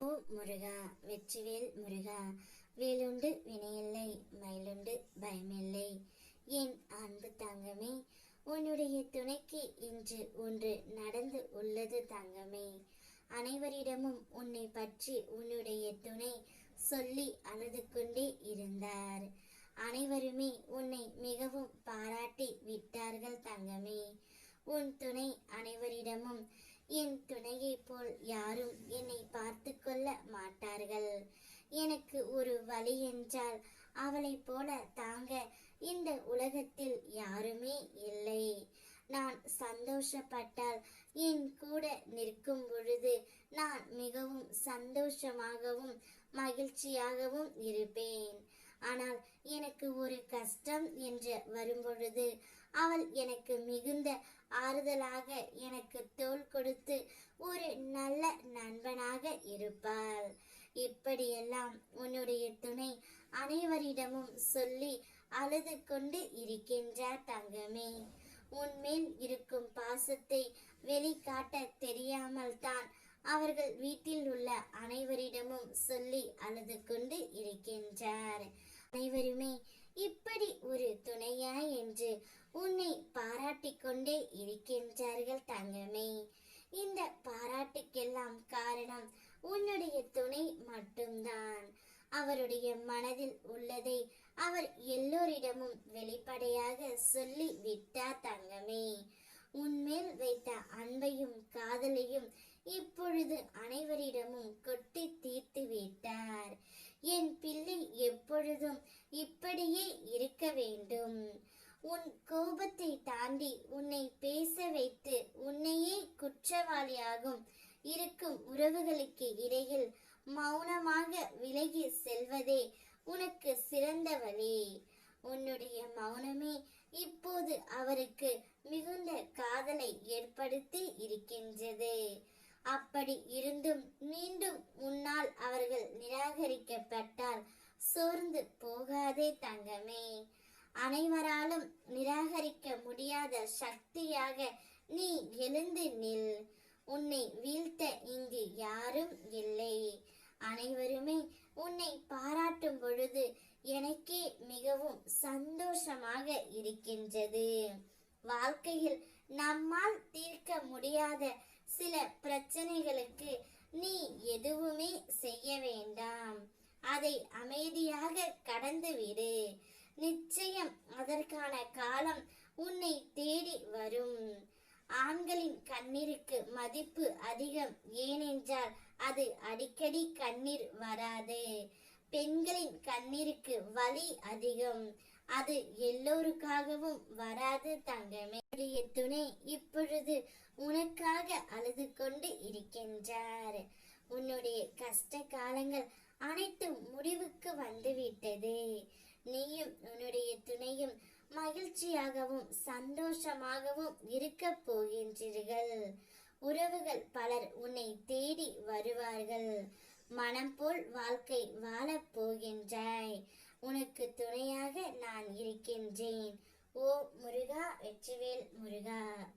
ஓ முருகா வெற்றிவேல் முருகா. வேலுண்டு வினையில்லை. மயிலுண்டு பயமில்லை. என் அன்பு தங்கமே உன்னுடைய துணைக்கு இன்று ஒன்று நடந்து உள்ளது தங்கமே. அனைவரிடமும் உன்னை பற்றி உன்னுடைய துணை சொல்லி அழுது கொண்டே இருந்தார். அனைவருமே உன்னை மிகவும் பாராட்டி விட்டார்கள் தங்கமே. உன் துணை அனைவரிடமும் என் துணையைப் போல் யாரும் என்னை பார்த்து கொள்ள மாட்டார்கள். எனக்கு ஒரு வழி என்றால் அவளை போல தாங்க இந்த உலகத்தில் யாருமே இல்லை. நான் சந்தோஷப்பட்டால் என் கூட நிற்கும் பொழுது நான் மிகவும் சந்தோஷமாகவும் மகிழ்ச்சியாகவும் இருப்பேன் ஆனால் எனக்கு ஒரு கஷ்டம் என்று வரும்பொழுது அவள் எனக்கு மிகுந்த ஆறுதலாக எனக்கு தோள் கொடுத்து ஒரு நல்ல நண்பனாக இருப்பாள். இப்படியெல்லாம் உன்னுடைய துணை அனைவரிடமும் சொல்லி அழுது கொண்டு இருக்கின்றார் தங்கமே. உன்மேல் இருக்கும் பாசத்தை வெளிக்காட்ட தெரியாமல் தான் அவர்கள் வீட்டில் உள்ள அனைவரிடமும் சொல்லி அழுது கொண்டு இருக்கின்றார். அனைவருமே இப்படி ஒரு துணையா என்று உன்னை பாராட்டிக் கொண்டே இருக்கின்றார்கள் தங்கமே. இந்த பாராட்டுக்கெல்லாம் காரணம் உன்னுடைய துணை மட்டும்தான். அவருடைய மனதில் உள்ளதை அவர் எல்லோரிடமும் வெளிப்படையாக சொல்லி விட்டார் தங்கமே. உன்மேல் வைத்த அன்பையும் காதலையும் இப்பொழுது அனைவரும் இருக்க வேண்டும். உன் கோபத்தை தாண்டி உன்னை பேச வைத்து உன்னையே குற்றவாளியாகும் இருக்கும் உறவுகளுக்கு இடையில் மௌனமாக விலகி செல்வதே உனக்கு சிறந்த வழி. உன்னுடைய மௌனமே இப்போது அவருக்கு மிகுந்த காதலை ஏற்படுத்தி இருக்கின்றது. அப்படி இருந்தும் மீண்டும் உன்னால் அவர்கள் நிராகரிக்கப்பட்டால் தங்கமே. அனைவராலும் நிராகரிக்க முடியாத சக்தியாக நீ எழுந்து நில். உன்னை வீழ்த்த இங்கு யாரும் இல்லை. அனைவருமே உன்னை பாராட்டும் பொழுது எனக்கே மிகவும் சந்தோஷமாக இருக்கின்றது. வாழ்க்கையில் நம்மால் தீர்க்க முடியாத சில பிரச்சனைகளுக்கு நீ எதுவுமே அதை அமைதியாக கடந்துவிடு நிச்சயம் அதற்கான காலம் உன்னை தேடி வரும். ஆண்களின் கண்ணீருக்கு மதிப்பு அதிகம். ஏனென்றால் அது அடிக்கடி கண்ணீர் வராது. பெண்களின் கண்ணீருக்கு வலி அதிகம். அது எல்லோருக்காகவும் வராது தங்கமே. துணை இப்பொழுது உனக்காக அழுது கொண்டு இருக்கின்றார். உன்னுடைய கஷ்ட காலங்கள் அனைத்தும் முடிவுக்கு வந்துவிட்டது. நீயும் உன்னுடைய துணையும் மகிழ்ச்சியாகவும் சந்தோஷமாகவும் இருக்க போகின்றீர்கள். உறவுகள் பலர் உன்னை தேடி வருவார்கள். மனம் போல் வாழ்க்கை வாழப் போகின்றாய். உனக்கு துணையாக நான் இருக்கின்றேன். ஓ முருகா வெற்றிவேல் முருகா.